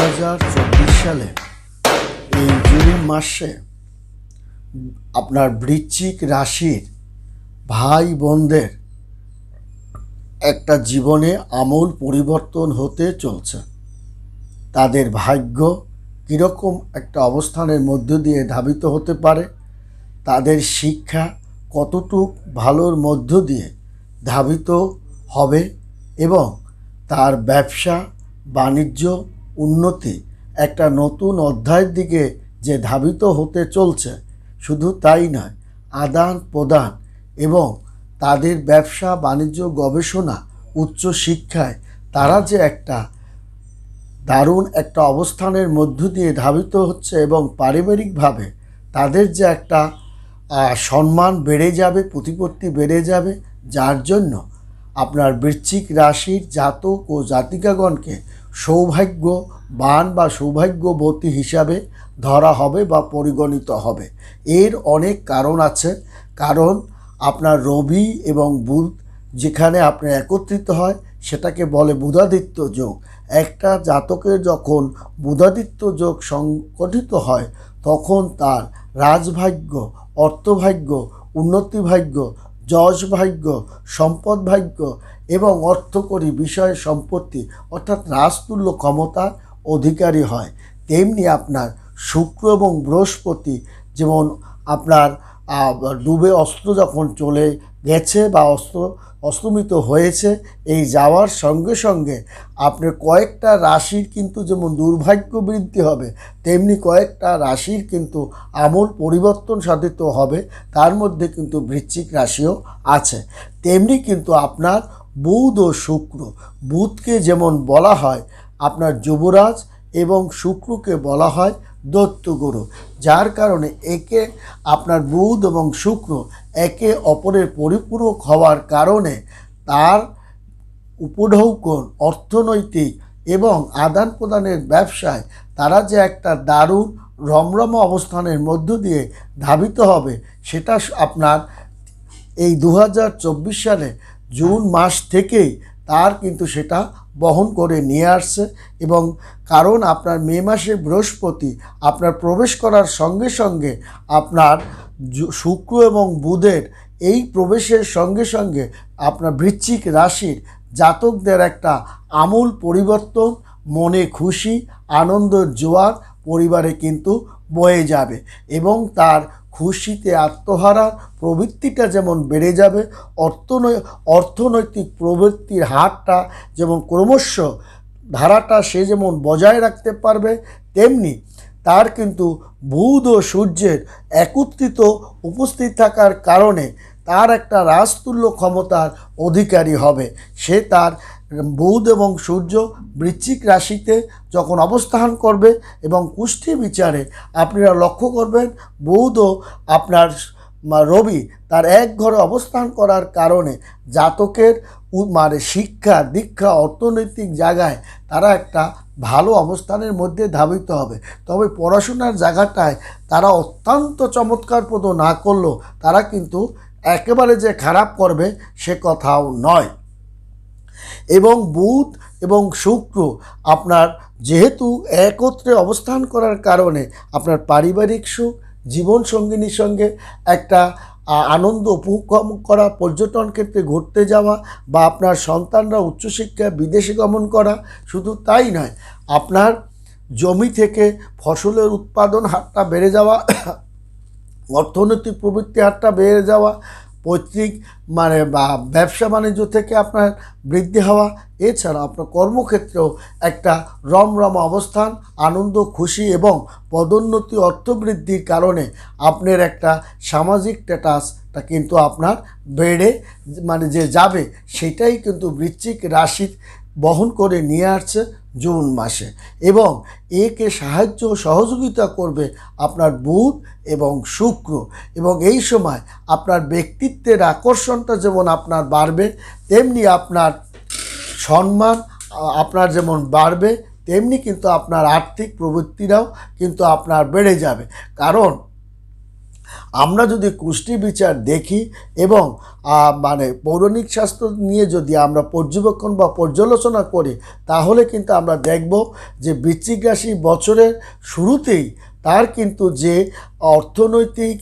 সালে এই জুন মাসে আপনার বৃশ্চিক রাশির ভাই বোনদের একটা জীবনে আমূল পরিবর্তন হতে চলছে। তাদের ভাগ্য কীরকম একটা অবস্থানের মধ্য দিয়ে ধাবিত হতে পারে, তাদের শিক্ষা কতটুক ভালোর মধ্য দিয়ে ধাবিত হবে এবং তার ব্যবসা, বাণিজ্য উন্নতি একটা নতুন অধ্যায়ের দিকে যে ধাবিত হতে চলছে, শুধু তাই নয়, আদান প্রদান এবং তাদের ব্যবসা, বাণিজ্য, গবেষণা, উচ্চ শিক্ষায় তারা যে একটা দারুণ একটা অবস্থানের মধ্য দিয়ে ধাবিত হচ্ছে এবং পারিবারিকভাবে তাদের যে একটা সম্মান বেড়ে যাবে, প্রতিপত্তি বেড়ে যাবে, যার জন্য আপনার বৃশ্চিক রাশির জাতক ও জাতিকাগণকে সৌভাগ্যবান বা সৌভাগ্যবতী হিসাবে ধরা হবে বা পরিগণিত হবে। এর অনেক কারণ আছে। কারণ আপনার রবি এবং বুধ যেখানে আপনার একত্রিত হয়, সেটাকে বলে বুধাদিত্য যোগ। একটা জাতকের যখন বুধাদিত্য যোগ সংগঠিত হয়, তখন তার রাজভাগ্য, অর্থভাগ্য, উন্নতিভাগ্য যশ ভাগ্য, সম্পদ ভাগ্য এবং অর্থকরী বিষয় সম্পত্তি অর্থাৎ রাজতুল্য ক্ষমতার অধিকারী হয়। তেমনি আপনার শুক্র এবং বৃহস্পতি যেমন আপনার ডুবে অস্ত্র যখন চলে গেছে বা অস্ত্র অস্তমিত হয়েছে, এই যাওয়ার সঙ্গে সঙ্গে আপনার কয়েকটা রাশির কিন্তু যেমন দুর্ভাগ্য বৃদ্ধি হবে, তেমনি কয়েকটা রাশির কিন্তু আমূল পরিবর্তন সাধিত হবে, তার মধ্যে কিন্তু বৃশ্চিক রাশিও আছে। তেমনি কিন্তু আপনার বুধ ও শুক্র, বুধকে যেমন বলা হয়, আপনার যুবরাজ এবং শুক্রকে বলা হয় দত্তগুরু, যার কারণে একে আপনার বুধ এবং শুক্র একে অপরের পরিপূরক হওয়ার কারণে তার উপঢৌকন, অর্থনৈতিক এবং আদান প্রদানের ব্যবসায় তারা যে একটা দারুণ রমরম অবস্থানের মধ্য দিয়ে ধাবিত হবে, সেটা আপনার এই দু হাজার চব্বিশ সালে জুন মাস থেকেই তার কিন্তু সেটা বহন করে নিয়ে আসছে এবং কারণ আপনার মে মাসে বৃহস্পতি আপনার প্রবেশ করার সঙ্গে সঙ্গে আপনার শুক্র এবং বুধের এই প্রবেশের সঙ্গে সঙ্গে আপনার বৃশ্চিক রাশির জাতকদের একটা আমূল পরিবর্তন, মনে খুশি আনন্দের জোয়ার পরিবারে কিন্তু বয়ে যাবে এবং তার খুশিতে আত্মহারা, প্রবৃত্তিটা যেমন বেড়ে যাবে, অর্থনৈ, অর্থনৈতিক প্রবৃত্তির হারটা যেমন ক্রমশ ধারাটা সে যেমন বজায় রাখতে পারবে, তেমনি তার কিন্তু বুধ ও সূর্যের একত্রিত উপস্থিত থাকার কারণে তার একটা রাজতুল্য ক্ষমতার অধিকারী হবে। সে তার বুধ এবং সূর্য বৃশ্চিক রাশিতে যখন অবস্থান করবে এবং কুষ্ঠি বিচারে আপনারা লক্ষ্য করবেন, বুধ ও আপনার রবি তার এক ঘরে অবস্থান করার কারণে জাতকের মানে শিক্ষা, দীক্ষা, অর্থনৈতিক জায়গায় তারা একটা ভালো অবস্থানের মধ্যে ধাবিত হবে। তবে পড়াশোনার জায়গাটায় তারা অত্যন্ত চমৎকার চমৎকারপ্রদ না করলেও তারা কিন্তু একেবারে যে খারাপ করবে সে কথাও নয়। এবং বুধ এবং শুক্র আপনার যেহেতু একত্রে অবস্থান করার কারণে আপনার পারিবারিক সুখ, জীবন সঙ্গিনীর সঙ্গে একটা আনন্দ উপভোগ করা, পর্যটন ক্ষেত্রে ঘুরতে যাওয়া বা আপনার সন্তানরা উচ্চশিক্ষা, বিদেশে গমন করা, শুধু তাই নয়, আপনার জমি থেকে ফসলের উৎপাদন হারটা বেড়ে যাওয়া অর্থনৈতিক প্রবৃত্তি হারটা বেড়ে যাওয়া, পৈতৃক মানে বা ব্যবসা বাণিজ্য থেকে আপনার বৃদ্ধি হওয়া, এছাড়া আপনার কর্মক্ষেত্রেও একটা রমরম অবস্থান, আনন্দ, খুশি এবং পদোন্নতি, অর্থবৃদ্ধির কারণে আপনার একটা সামাজিক স্ট্যাটাসটা কিন্তু আপনার বেড়ে মানে যে যাবে, সেটাই কিন্তু বৃশ্চিক রাশির বহন করে নিয়ে আসছে। জুন মাসে। এবং একে সাহায্য সহযোগিতা করবে আপনার বুধ এবং শুক্র। এবং এই সময় আপনার ব্যক্তিত্বের আকর্ষণটা যেমন আপনার বাড়বে, তেমনি আপনার সম্মান আপনার যেমন বাড়বে, তেমনি কিন্তু আপনার আর্থিক প্রবৃত্তিরাও কিন্তু আপনার বেড়ে যাবে। কারণ আমরা যদি কুষ্টি বিচার দেখি এবং মানে পৌরাণিক শাস্ত্র নিয়ে যদি আমরা পর্যবেক্ষণ বা পর্যালোচনা করি, তাহলে কিন্তু আমরা দেখব যে বৃশ্চিক বছরের শুরুতেই তার কিন্তু যে অর্থনৈতিক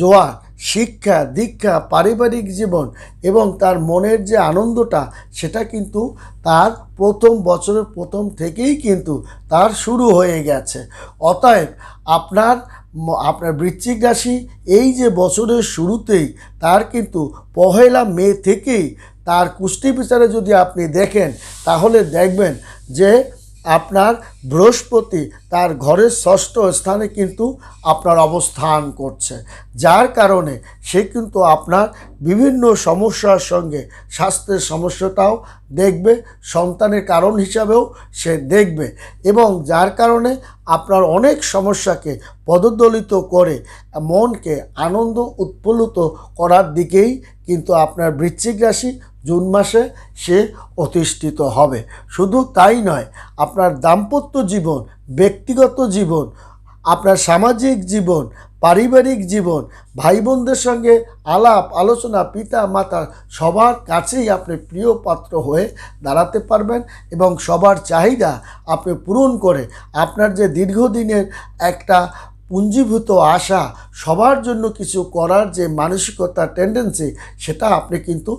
জোয়ার, শিক্ষা, দীক্ষা, পারিবারিক জীবন এবং তার মনের যে আনন্দটা, সেটা কিন্তু তার প্রথম বছরের প্রথম থেকেই কিন্তু তার শুরু হয়ে গেছে। অতএব আপনার আপনার বৃশ্চিক রাশি, এই যে বছরের শুরুতেই তার কিন্তু পহেলা মে থেকেই তার কুষ্টি বিচারে যদি আপনি দেখেন, তাহলে দেখবেন যে আপনার বৃহস্পতি তার ঘরের ষষ্ঠ স্থানে কিন্তু আপনার অবস্থান করছে। যার কারণে সে কিন্তু আপনার বিভিন্ন সমস্যার সঙ্গে স্বাস্থ্যের সমস্যাটাও দেখবে, সন্তানের কারণ হিসাবেও সে দেখবে এবং যার কারণে আপনার অনেক সমস্যাকে পদদলিত করে মনকে আনন্দ উৎফুল্লিত করার দিকেই কিন্তু আপনার বৃশ্চিক রাশি জুন মাসে সে অতিষ্ঠিত হবে। শুধু তাই নয়, আপনার দাম্পত্য জীবন, ব্যক্তিগত জীবন, আপনার সামাজিক জীবন, পারিবারিক জীবন ভাই বোনদের সঙ্গে আলাপ, আলোচনা, পিতা, মাতা, সবার কাছেই আপনি প্রিয় পাত্র হয়ে দাঁড়াতে পারবেন এবং সবার চাহিদা আপনি পূরণ করে আপনার যে দীর্ঘদিনের একটা পুঞ্জীভূত আশা, সবার জন্য কিছু করার যে মানসিকতা টেন্ডেন্সি সেটা আপনি কিন্তু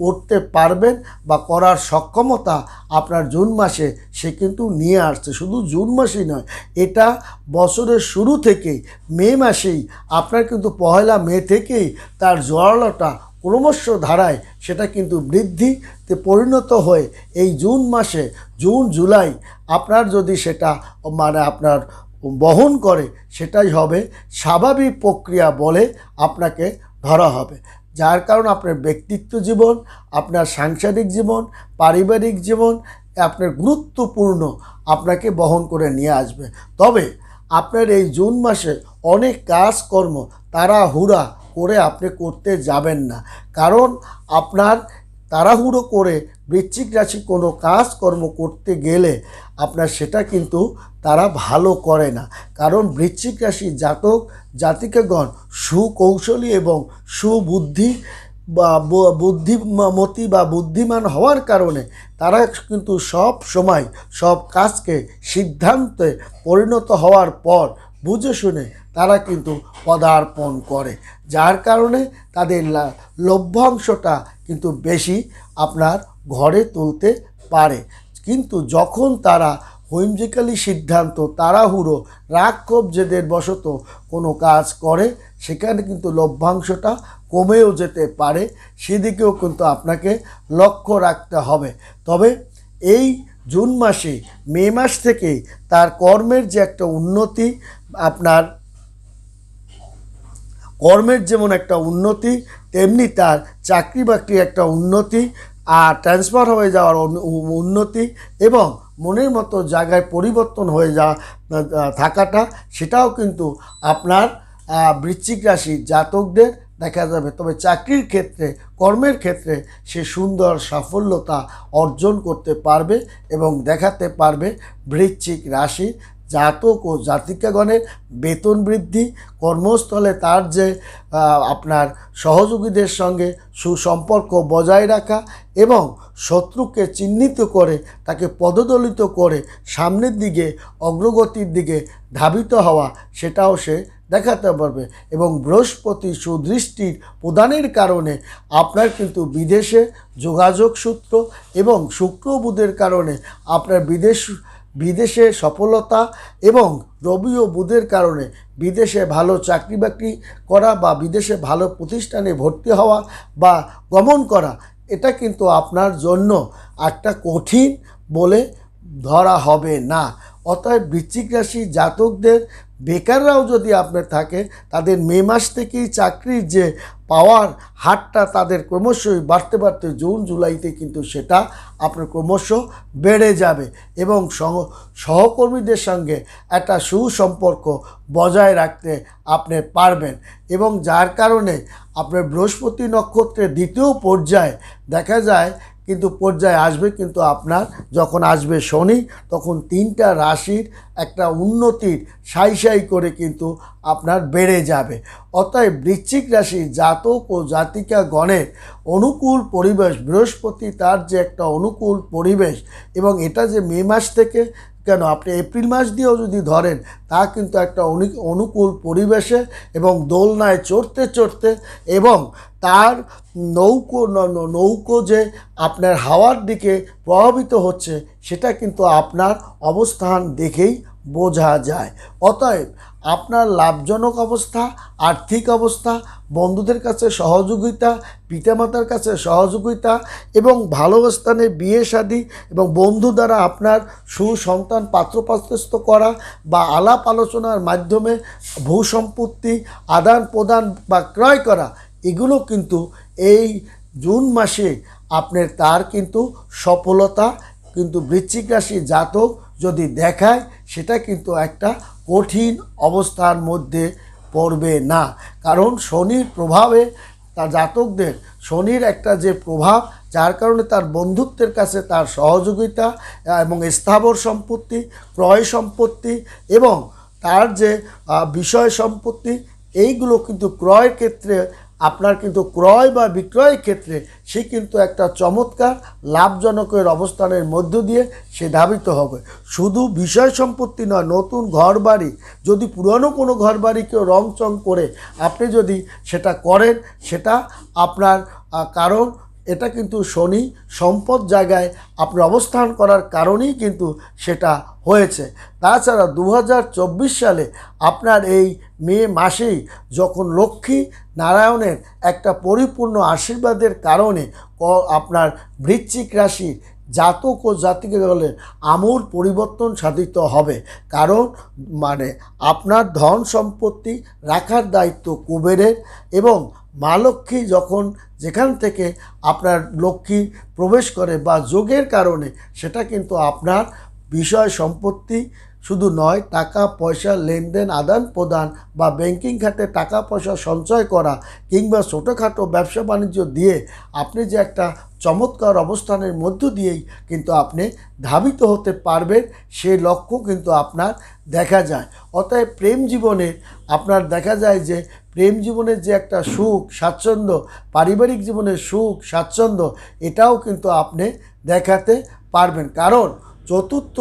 করতে পারবেন বা করার সক্ষমতা আপনার জুন মাসে সে কিন্তু নিয়ে আসছে। শুধু জুন মাসেই নয়, এটা বছরের শুরু থেকেই, মে মাসেই আপনার কিন্তু পহেলা মে থেকেই তার জোয়ারলাটা ক্রমশ ধারায় সেটা কিন্তু বৃদ্ধিতে পরিণত হয়ে এই জুন মাসে, জুন, জুলাই আপনার যদি সেটা মানে আপনার বহন করে, সেটাই হবে স্বাভাবিক প্রক্রিয়া বলে আপনাকে ধরা হবে। যার কারণ আপনার ব্যক্তিত্ব জীবন, আপনার সাংসারিক জীবন, পারিবারিক জীবন আপনার গুরুত্বপূর্ণ আপনাকে বহন করে নিয়ে আসবে। তবে আপনার এই জুন মাসে অনেক কাজকর্ম তারা হুরা করে আপনি করতে যাবেন না। কারণ আপনার তাড়াহুড়ো করে বৃশ্চিক রাশি কোনো কাজকর্ম করতে গেলে আপনার সেটা কিন্তু তারা ভালো করে না। কারণ বৃশ্চিক রাশি জাতক, জাতিকাগণ সুকৌশলী এবং সুবুদ্ধি বা বুদ্ধিমতী বা বুদ্ধিমান হওয়ার কারণে তারা কিন্তু সব সময় সব কাজকে সিদ্ধান্তে পরিণত হওয়ার পর বুঝে শুনে তারা কিন্তু পদার্পণ করে। যার কারণে তাদের লভ্যাংশটা কিন্তু বেশি আপনার ঘরে তুলতে পারে। কিন্তু যখন তারা হুইমজিক্যালি সিদ্ধান্ত, তাড়াহুড়ো রাগ বশত কোনো কাজ করে, সেখানে কিন্তু লভ্যাংশটা কমেও যেতে পারে, সেদিকেও কিন্তু আপনাকে লক্ষ্য রাখতে হবে। তবে এই জুন মাসে, মে মাস থেকেই তার কর্মের যে একটা উন্নতি আপনার কর্মের যেমন একটা উন্নতি, তেমনি তার চাকরি বাকরি একটা উন্নতি আর ট্রান্সফার হয়ে যাওয়ার উন্নতি এবং মনের মতো জায়গায় পরিবর্তন হয়ে যাওয়া থাকাটা, সেটাও কিন্তু আপনার বৃশ্চিক রাশি জাতকদের দেখা যাবে। তবে চাকরির ক্ষেত্রে, কর্মের ক্ষেত্রে সে সুন্দর সাফল্যতা অর্জন করতে পারবে এবং দেখাতে পারবে বৃশ্চিক রাশি জাতক ও জাতিকাগণের বেতন বৃদ্ধি, কর্মস্থলে তার যে আপনার সহযোগীদের সঙ্গে সুসম্পর্ক বজায় রাখা এবং শত্রুকে চিহ্নিত করে তাকে পদদলিত করে সামনের দিকে, অগ্রগতির দিকে ধাবিত হওয়া সেটাও সে দেখাতে পারবে এবং বৃহস্পতি সুদৃষ্টির প্রদানের কারণে আপনার কিন্তু বিদেশে যোগাযোগ সূত্র এবং শুক্র বুধের কারণে আপনার বিদেশ বিদেশে সফলতা এবং রবি ও বুধের কারণে বিদেশে ভালো চাকরি বাকরি করা বা বিদেশে ভালো প্রতিষ্ঠানে ভর্তি হওয়া বা গমন করা, এটা কিন্তু আপনার জন্য একটা কঠিন বলে ধরা হবে না। অতএব বৃশ্চিক রাশি জাতকদের বেকাররাও যদি আপনার থাকে, তাদের মে মাস থেকেই চাকরির যে পাওয়ার হারটা তাদের ক্রমশই বাড়তে বাড়তে জুন, জুলাইতে কিন্তু সেটা আপনার ক্রমশ বেড়ে যাবে এবং সহ, সহকর্মীদের সঙ্গে একটা সুসম্পর্ক বজায় রাখতে আপনি পারবেন এবং যার কারণে আপনার বৃহস্পতি নক্ষত্রের দ্বিতীয় পর্যায়ে দেখা যায় কিন্তু পর্যায়ে আসবে, কিন্তু আপনার যখন আসবে শনি, তখন তিনটা রাশির একটা উন্নতির সাই সাই করে কিন্তু আপনার বেড়ে যাবে। অতএব বৃশ্চিক রাশি জাতক ও জাতিকা গণের অনুকূল পরিবেশ, বৃহস্পতি তার যে একটা অনুকূল পরিবেশ এবং এটা যে মে মাস থেকে কেন? আপনি এপ্রিল মাস দিয়েও যদি ধরেন, তা কিন্তু একটা অনি- অনুকূল পরিবেশে এবং দোলনায় চড়তে চড়তে এবং তার নৌকো নৌকো যে আপনার হাওয়ার দিকে প্রভাবিত হচ্ছে, সেটা কিন্তু আপনার অবস্থান দেখেই বোঝা যায়। অতএব আপনার লাভজনক অবস্থা, আর্থিক অবস্থা, বন্ধুদের কাছে সহযোগিতা, পিতামাতার কাছে সহযোগিতা এবং ভালো স্থানে বিয়ে, শাদী এবং বন্ধু দ্বারা আপনার সুসন্তান পাত্রপাত্রস্থ করা বা আলাপ আলোচনার মাধ্যমে ভূসম্পত্তি, আদান প্রদান বা ক্রয় করা, এগুলো কিন্তু এই জুন মাসে আপনার তার কিন্তু সফলতা, কিন্তু বৃশ্চিক রাশি জাতক যদি দেখায়, সেটা কিন্তু একটা কঠিন অবস্থার মধ্যে পড়বে না। কারণ শনির প্রভাবে তার জাতকদের, শনির একটা যে প্রভাব, যার কারণে তার বন্ধুত্বের কাছে তার সহযোগিতা এবং স্থাবর সম্পত্তি, ক্রয় সম্পত্তি এবং তার যে বিষয় সম্পত্তি, এইগুলো কিন্তু ক্রয়ের ক্ষেত্রে আপনার কিন্তু ক্রয় বা বিক্রয়ের ক্ষেত্রে সে কিন্তু একটা চমৎকার লাভজনকের অবস্থানের মধ্য দিয়ে সে ধাবিত হবে। শুধু বিষয় সম্পত্তি নয়, নতুন ঘর বাড়ি যদি পুরনো কোনো ঘর বাড়িকেও রং চং করে আপনি যদি সেটা করেন, সেটা আপনার কারণ এটা কিন্তু শনি সম্পদ জায়গায় আপনি অবস্থান করার কারণেই কিন্তু সেটা হয়েছে। তাছাড়া দু হাজার চব্বিশ সালে আপনার এই মে মাসেই যখন লক্ষ্মী নারায়ণের একটা পরিপূর্ণ আশীর্বাদের কারণে আপনার বৃশ্চিক রাশি জাতক ও জাতিকে বলে আমূল পরিবর্তন সাধিত হবে। কারণ মানে আপনার ধন সম্পত্তি রাখার দায়িত্ব কুবেরের এবং মা লক্ষ্মী যখন যেখান থেকে আপনার লক্ষ্মী প্রবেশ করে বা যোগের কারণে, সেটা কিন্তু আপনার বিষয় সম্পত্তি শুধু নয়, টাকা, পয়সা, লেনদেন, আদান প্রদান বা ব্যাংকিং খাতে টাকা পয়সা সঞ্চয় করা কিংবা ছোটোখাটো ব্যবসা বাণিজ্য দিয়ে আপনি যে একটা চমৎকার অবস্থানের মধ্য দিয়েই কিন্তু আপনি ধাবিত হতে পারবেন, সে লক্ষ্য কিন্তু আপনার দেখা যায়। অতএব প্রেম জীবনে আপনার দেখা যায় যে প্রেম জীবনের যে একটা সুখ, স্বাচ্ছন্দ্য, পারিবারিক জীবনের সুখ, স্বাচ্ছন্দ্য, এটাও কিন্তু আপনি দেখাতে পারবেন। কারণ চতুর্থ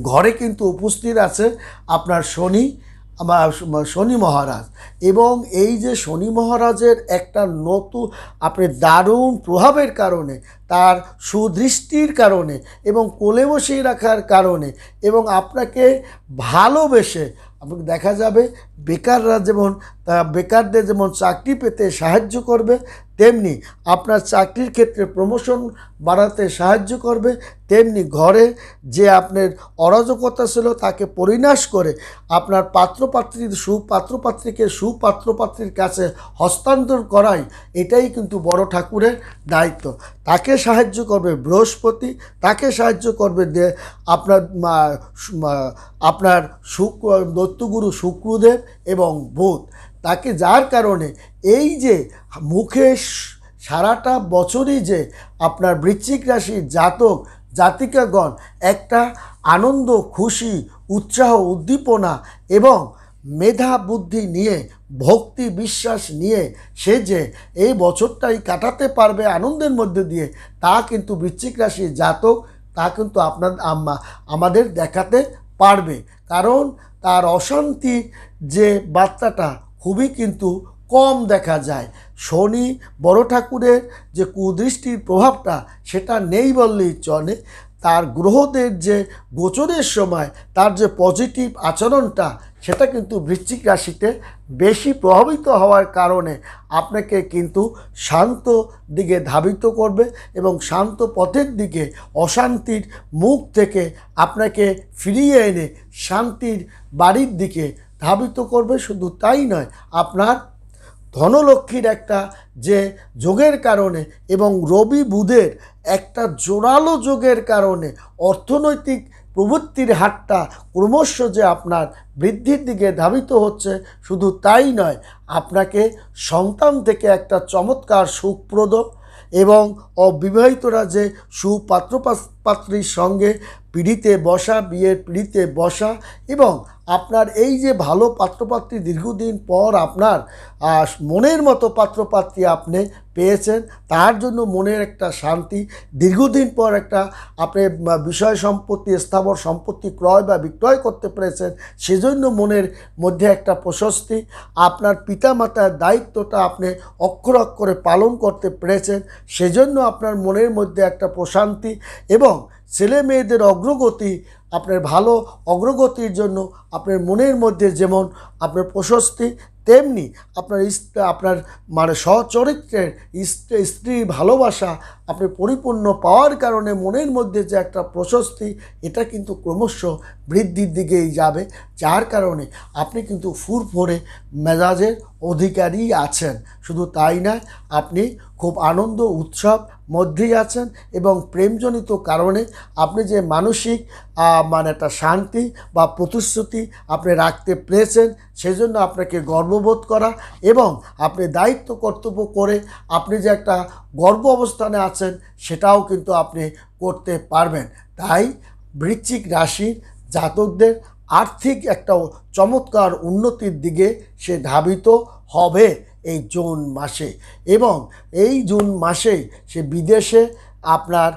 ঘরে কিন্তু উপস্থিত আছে আপনার শনি শনি মহারাজ। এবং এই যে শনি মহারাজের একটা নতুন, আপনি দারুণ প্রভাবের কারণে, তার সুদৃষ্টির কারণে, এবং কোলে বসিয়ে রাখার কারণে, এবং আপনাকে ভালোবেসে, আপনাকে দেখা যাবে বেকাররা যেমন বেকারদের যেমন চাকরি পেতে সাহায্য করবে, তেমনি আপনার চাকরির ক্ষেত্রে প্রমোশন বাড়াতে সাহায্য করবে, তেমনি ঘরে যে আপনার অরাজকতা ছিল তাকে পরিনাশ করে আপনার পাত্রপাত্রীর সুপাত্রপাত্রীকে সুপাত্রপাত্রীর কাছে হস্তান্তর করাই এটাই কিন্তু বড় ঠাকুরের দায়িত্ব। তাকে সাহায্য করবে বৃহস্পতি, তাকে সাহায্য করবে আপনার আপনার শুক্র, দত্তগুরু শুক্রদেব এবং বুধ তাকে যার কারণে এই যে মুখে সারাটা বছরই যে আপনার বৃশ্চিক রাশির জাতক, জাতিকাগণ একটা আনন্দ, খুশি, উৎসাহ, উদ্দীপনা এবং মেধা, বুদ্ধি নিয়ে, ভক্তি, বিশ্বাস নিয়ে সে যে এই বছরটাই কাটাতে পারবে আনন্দের মধ্যে দিয়ে, তা কিন্তু বৃশ্চিক রাশির জাতক, তা কিন্তু আপনার আমাদের দেখাতে পারবে। কারণ তার অশান্তি যে বার্তাটা খুবই কিন্তু কম দেখা যায়। শনি বড় ঠাকুরের যে কুদৃষ্টির প্রভাবটা সেটা নেই বললেই চলে। তার গ্রহদের যে গোচরের সময়, তার যে পজিটিভ আচরণটা সেটা কিন্তু বৃশ্চিক রাশিতে বেশি প্রভাবিত হওয়ার কারণে আপনাকে কিন্তু শান্ত দিকে ধাবিত করবে এবং শান্ত পথের দিকে অশান্তির মুখ থেকে আপনাকে ফিরিয়ে এনে শান্তির বাড়ির দিকে ধাবিত করবে। শুধু তাই নয়, আপনার ধনলক্ষ্মীর একটা যে যোগের কারণে এবং রবি বুধের একটা জোরালো যোগের কারণে অর্থনৈতিক প্রবৃত্তির হারটা ক্রমশ যে আপনার বৃদ্ধির দিকে ধাবিত হচ্ছে, শুধু তাই নয়, আপনাকে সন্তান থেকে একটা চমৎকার সুখপ্রদ এবং অবিবাহিতরা যে সুপাত্র পাস- পাত্রীর সঙ্গে পিড়িতে বসা, বিয়ের পিড়িতে বসা এবং আপনার এই যে ভালো পাত্রপাত্রী দীর্ঘদিন পর আপনার মনের মতো পাত্রপাত্রী আপনি পেয়েছেন, তার জন্য মনের একটা শান্তি, দীর্ঘদিন পর একটা আপনি বিষয় সম্পত্তি, স্থাবর সম্পত্তি ক্রয় বা বিক্রয় করতে পেরেছেন, সেজন্য মনের মধ্যে একটা প্রশস্তি, আপনার পিতামাতার দায়িত্বটা আপনি অক্ষর অক্ষরে পালন করতে পেরেছেন, সেজন্য আপনার মনের মধ্যে একটা প্রশান্তি এবং ছেলে মেয়েদের অগ্রগতি, আপনার ভালো অগ্রগতির জন্য আপনার মনের মধ্যে যেমন আপনার প্রশস্তি, তেমনি আপনার আপনার মানে সচরিত্রের স্ত্রীর ভালোবাসা আপনি পরিপূর্ণ পাওয়ার কারণে মনের মধ্যে যে একটা প্রশস্তি, এটা কিন্তু ক্রমশ বৃদ্ধির দিকেই যাবে। যার কারণে আপনি কিন্তু ফুরফুরে মেজাজের অধিকারী আছেন। শুধু তাই নয়, আপনি খুব আনন্দ, উৎসব মধ্যেই আছেন এবং প্রেমজনিত কারণে আপনি যে মানসিক মানে একটা শান্তি বা প্রতিশ্রুতি আপনি রাখতে পেরেছেন, সেজন্য আপনাকে গর্ববোধ করা এবং আপনি দায়িত্ব কর্তব্য করে আপনি যে একটা গর্ব অবস্থানে আছেন, সেটাও কিন্তু আপনি করতে পারবেন। তাই বৃশ্চিক রাশির জাতকদের আর্থিক একটা চমৎকার উন্নতির দিকে সে ধাবিত হবে। এই জুন মাসে। এবং এই জুন মাসে সে বিদেশে আপনার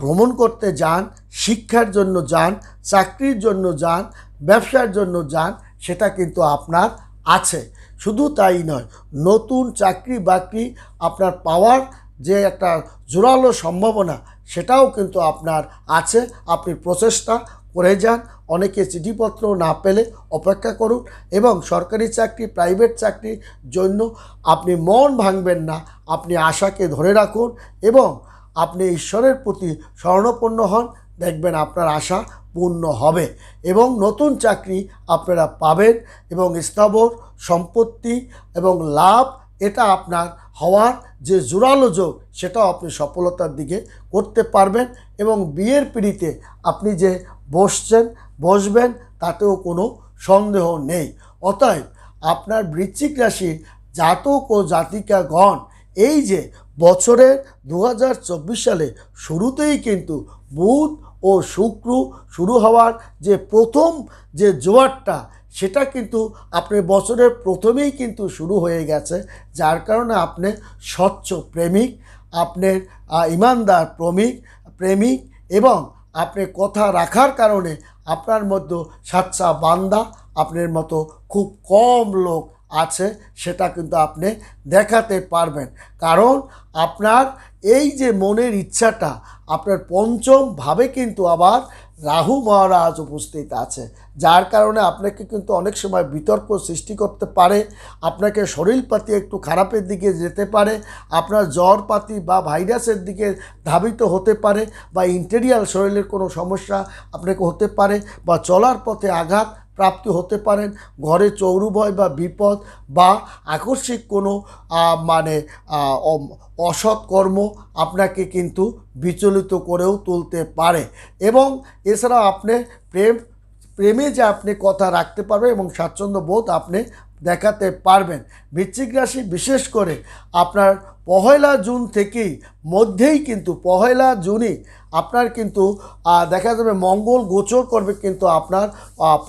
ভ্রমণ করতে যান, শিক্ষার জন্য যান, চাকরির জন্য যান, ব্যবসার জন্য যান, সেটা কিন্তু আপনার আছে। শুধু তাই নয়, নতুন চাকরি বাকরি আপনার পাওয়ার যে একটা জোরালো সম্ভাবনা, সেটাও কিন্তু আপনার আছে। আপনি প্রচেষ্টা করে যান। অনেকে চিঠিপত্র না পেলে অপেক্ষা করুন এবং সরকারি চাকরি প্রাইভেট চাকরির জন্য আপনি মন ভাঙবেন না। আপনি আশাকে ধরে রাখুন এবং আপনি ঈশ্বরের প্রতি স্মরণাপন্ন হন। দেখবেন আপনার আশা পূর্ণ হবে এবং নতুন চাকরি আপনারা পাবেন এবং স্থাবর, সম্পত্তি এবং লাভ এটা আপনার হওয়ার যে জোরালো যোগ সেটাও আপনি সফলতার দিকে করতে পারবেন এবং বিয়ের পিড়িতে আপনি যে বসছেন, বসবেন, তাতেও কোনো সন্দেহ নেই। অতএব আপনার বৃশ্চিক রাশির জাতক ও জাতিকাগণ, এই যে বছরের দু হাজার চব্বিশ সালে শুরুতেই কিন্তু বুধ ও শুক্র শুরু হওয়ার যে প্রথম যে জোয়ারটা, সেটা কিন্তু আপনি বছরের প্রথমেই কিন্তু শুরু হয়ে গেছে। যার কারণে আপনি স্বচ্ছ প্রেমিক আপনার ইমানদার প্রেমিক প্রেমিক এবং আপনি কথা রাখার কারণে আপনার মধ্যে সাচ্চা বান্দা, আপনার মতো খুব কম লোক আছে, সেটা কিন্তু আপনি দেখাতে পারবেন। কারণ আপনার এই যে মনের ইচ্ছাটা, আপনার পঞ্চম ভাবে কিন্তু আবার রাহু মহারাজ উপস্থিত আছে, যার কারণে আপনাকে কিন্তু অনেক সময় বিতর্ক সৃষ্টি করতে পারে, আপনাকে শরীর পাতি একটু খারাপের দিকে যেতে পারে, আপনার জ্বরপাতি বা ভাইরাসের দিকে ধাবিত হতে পারে, বা ইন্টেরিয়াল শরীরের কোনো সমস্যা আপনাকে হতে পারে, বা চলার পথে আঘাত প্রাপ্তি হতে পারেন। ঘরে চৌরুভয় বা বিপদ বা আকস্মিক কোনো মানে অসৎ কর্ম আপনাকে কিন্তু বিচলিত করেও তুলতে পারে। এবং এছাড়া আপনি প্রেম, প্রেমে যে আপনি কথা রাখতে পারবেন এবং স্বাচ্ছন্দ্য বোধ আপনি দেখাতে পারবেন। বৃশ্চিক রাশি বিশেষ করে আপনার পহেলা জুন থেকেই মধ্যেই কিন্তু পহেলা জুনই আপনার কিন্তু দেখা যাবে মঙ্গল গোচর করবে কিন্তু আপনার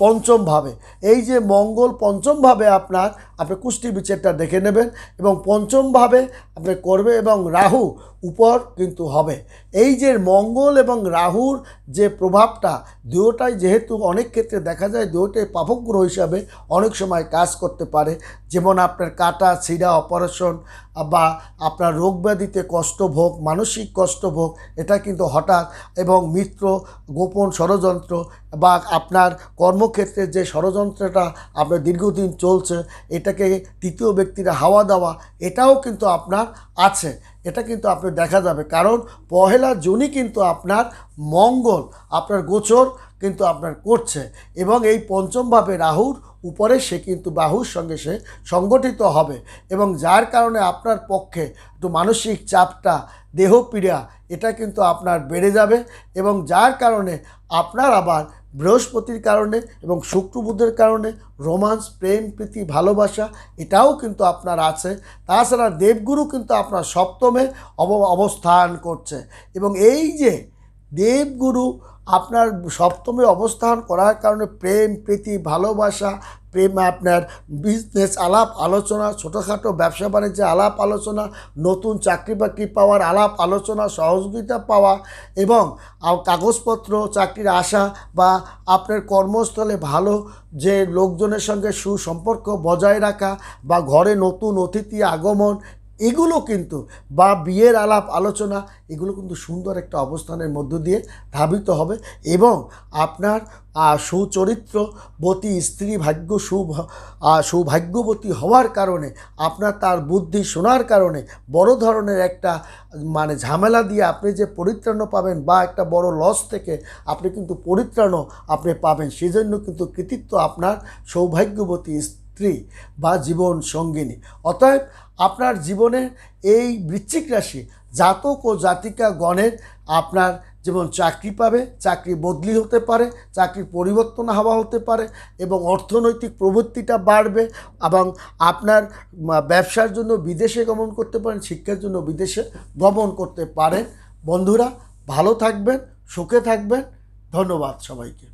পঞ্চমভাবে। এই যে মঙ্গল পঞ্চমভাবে আপনার, আপনি কুষ্টি বিচারটা দেখে নেবেন এবং পঞ্চমভাবে আপনি করবে এবং রাহু উপর কিন্তু হবে। এই যে মঙ্গল এবং রাহুর যে প্রভাবটা দুয়োটাই যেহেতু অনেক ক্ষেত্রে দেখা যায় দুয়োটাই পাপগ্রহ হিসাবে অনেক সময় কাজ করতে পারে। যেমন আপনার কাটা ছিঁড়া অপারেশন বা আপনার রোগ ব্যাধিতে কষ্ট ভোগ, মানসিক কষ্ট ভোগ, এটা কিন্তু হঠাৎ এবং মিত্র, গোপন ষড়যন্ত্র বা আপনার কর্মক্ষেত্রে যে ষড়যন্ত্রটা আপনার দীর্ঘদিন চলছে, এটাকে তৃতীয় ব্যক্তিরা হাওয়া দেওয়া, এটাও কিন্তু আপনার আছে। এটা কিন্তু আপনার দেখা যাবে। কারণ পহেলা জুনই কিন্তু আপনার মঙ্গল, আপনার গোচর কিন্তু আপনার করছে এবং এই পঞ্চমভাবে রাহুর উপরে সে কিন্তু বাহুর সঙ্গে সে সংগঠিত হবে এবং যার কারণে আপনার পক্ষে তো মানসিক চাপটা দেহপীড়া এটা কিন্তু আপনার বেড়ে যাবে এবং যার কারণে আপনার আবার বৃহস্পতির কারণে এবং শুক্র বুধের কারণে রোমান্স, প্রেম, প্রীতি, ভালোবাসা এটাও কিন্তু আপনার আছে। তাছাড়া দেবগুরু কিন্তু আপনার সপ্তমে অব, অবস্থান করছে এবং এই যে দেবগুরু আপনার সপ্তমে অবস্থান করার কারণে প্রেম, প্রীতি, ভালোবাসা, প্রেম আপনার বিজনেস আলাপ আলোচনা, ছোটোখাটো ব্যবসা বাণিজ্যে আলাপ আলোচনা, নতুন চাকরি বাকরি পাওয়ার আলাপ আলোচনা, সহযোগিতা পাওয়া এবং কাগজপত্র, চাকরির আশা বা আপনার কর্মস্থলে ভালো যে লোকজনের সঙ্গে সুসম্পর্ক বজায় রাখা বা ঘরে নতুন অতিথি আগমন এগুলো কিন্তু বা বিয়ের আলাপ আলোচনা, এগুলো কিন্তু সুন্দর একটা অবস্থানের মধ্য দিয়ে ধাবিত হবে এবং আপনার সুচরিত্রবতী স্ত্রী ভাগ্য সুভ সৌভাগ্যবতী হওয়ার কারণে, আপনার তার বুদ্ধি শোনার কারণে বড় ধরনের একটা মানে ঝামেলা দিয়ে আপনি যে পরিত্রাণ পাবেন বা একটা বড় লস থেকে আপনি কিন্তু পরিত্রাণও আপনি পাবেন, সেজন্য কিন্তু কৃতিত্ব আপনার সৌভাগ্যবতী স্ত্রী বা জীবন সঙ্গিনী। অতএব আপনার জীবনে এই বৃশ্চিক রাশি জাতক ও জাতিকা গণের আপনার যেমন চাকরি পাবে, চাকরি বদলি হতে পারে চাকরির পরিবর্তন হওয়া হতে পারে এবং অর্থনৈতিক প্রবৃত্তিটা বাড়বে এবং আপনার ব্যবসার জন্য বিদেশে গমন করতে পারেন, শিক্ষার জন্য বিদেশে গমন করতে পারেন। বন্ধুরা, ভালো থাকবেন, সুখে থাকবেন। ধন্যবাদ সবাইকে।